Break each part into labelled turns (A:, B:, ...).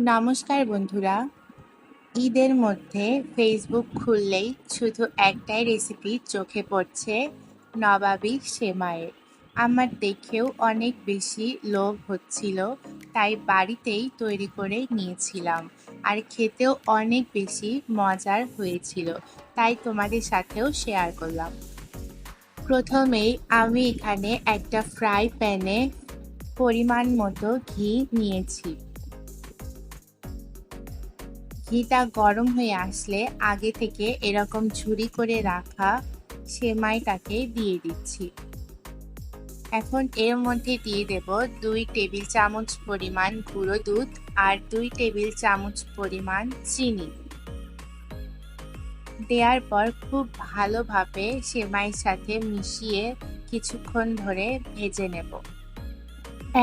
A: নমস্কার বন্ধুরা। ঈদের মধ্যে ফেসবুক খুললেই শুধু একটাই রেসিপি চোখে পড়ছে, নবাবী সেমাইয়ের। আমার দেখেও অনেক বেশি লোভ হচ্ছিল, তাই বাড়িতেই তৈরি করে নিয়েছিলাম। আর খেতেও অনেক বেশি মজার হয়েছিল, তাই তোমাদের সাথেও শেয়ার করলাম। প্রথমেই আমি এখানে একটা ফ্রাই প্যানে পরিমাণ মতো ঘি নিয়েছি। ঘিটা গরম হয়ে আসলে আগে থেকে এরকম ঝুরি করে রাখা সেমাইটাকে দিয়ে দিচ্ছি। এখন এর মধ্যে দিয়ে দেব দুই টেবিল চামচ পরিমাণ গুঁড়ো দুধ আর দুই টেবিল চামচ পরিমাণ চিনি। দেওয়ার পর খুব ভালোভাবে সেমাইয়ের সাথে মিশিয়ে কিছুক্ষণ ধরে ভেজে নেব।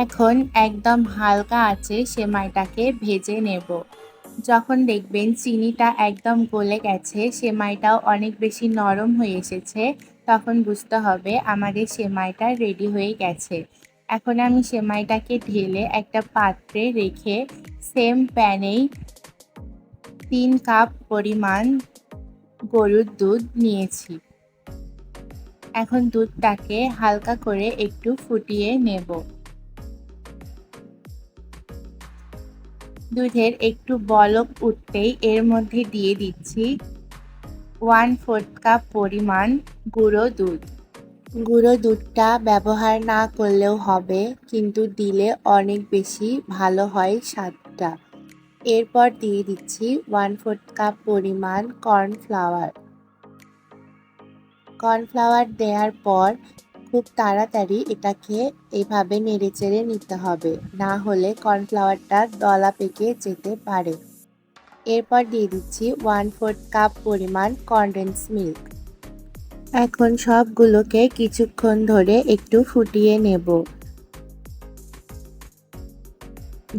A: এখন একদম হালকা আছে সেমাইটাকে ভেজে নেব। যখন দেখবেন চিনিটা একদম গলে গেছে, সেমাইটাও অনেক বেশি নরম হয়ে এসেছে, তখন বুঝতে হবে আমাদের সেমাইটা রেডি হয়ে গেছে। এখন আমি সেমাইটাকে ঢেলে একটা পাত্রে রেখে সেম প্যানেই তিন কাপ পরিমাণ গরুর দুধ নিয়েছি। এখন দুধটাকে হালকা করে একটু ফুটিয়ে নেব। দুধের একটু বলক উঠতেই এর মধ্যে দিয়ে দিচ্ছি ওয়ান ফোর্থ কাপ পরিমাণ গুঁড়ো দুধ। গুঁড়ো দুধটা ব্যবহার না করলেও হবে, কিন্তু দিলে অনেক বেশি ভালো হয় স্বাদটা। এরপর দিয়ে দিচ্ছি ওয়ান ফোর্থ কাপ পরিমাণ কর্নফ্লাওয়ার কর্নফ্লাওয়ার দেওয়ার পর খুব তাড়াতাড়ি এটাকে এভাবে নেড়ে চেড়ে নিতে হবে। না হলে কর্নফ্লাওয়ারটা দলা পেকে যেতে পারে। এরপর দিয়ে দিচ্ছি ওয়ান ফোর্থ কাপ পরিমাণ কনডেন্স মিল্ক এখন সবগুলোকে কিছুক্ষণ ধরে একটু ফুটিয়ে নেব।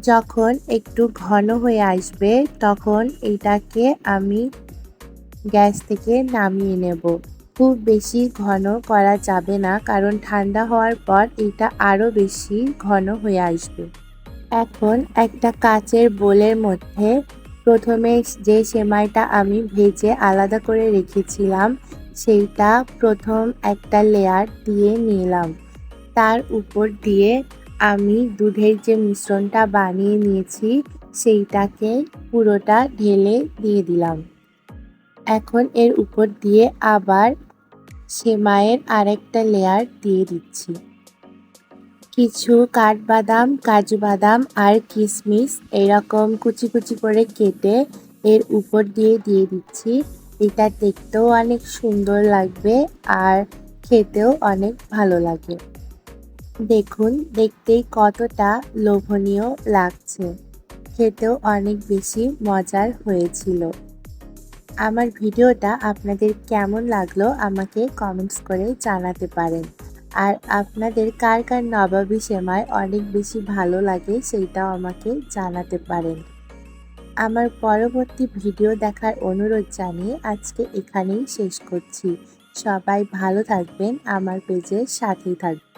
A: যখন একটু ঘন হয়ে আসবে, তখন এটাকে আমি গ্যাস থেকে নামিয়ে নেব। খুব বেশি ঘন করা যাবে না, কারণ ঠান্ডা হওয়ার পর এটা আরও বেশি ঘন হয়ে আসবে। এখন একটা কাচের বোলের মধ্যে প্রথমে যে সেমাইটা আমি ভেজে আলাদা করে রেখেছিলাম, সেইটা প্রথম একটা লেয়ার দিয়ে নিলাম। তার উপর দিয়ে আমি দুধের যে মিশ্রণটা বানিয়ে নিয়েছি, সেইটাকে পুরোটা ঢেলে দিয়ে দিলাম। এখন এর উপর দিয়ে আবার সেমাইয়ের আরেকটা লেয়ার দিয়ে দিচ্ছি। কিছু কাঠবাদাম, কাজু বাদাম আর কিশমিশ এরকম কুচি কুচি করে কেটে এর উপর দিয়ে দিয়ে দিচ্ছি। এটা দেখতেও অনেক সুন্দর লাগবে আর খেতেও অনেক ভালো লাগে। দেখুন, দেখতেই কতটা লোভনীয় লাগছে। খেতেও অনেক বেশি মজার হয়েছিল। আমার ভিডিওটা আপনাদের কেমন লাগল আমাকে কমেন্টস করে জানাতে পারেন। আর আপনাদের কার কার নবাবী সেমাই অনেক বেশি ভালো লাগে সেইটাও আমাকে জানাতে পারেন। আমার পরবর্তী ভিডিও দেখার অনুরোধ জানিয়ে আজকে এখানেই শেষ করছি। সবাই ভালো থাকবেন, আমার পেজের সাথেই থাকবেন।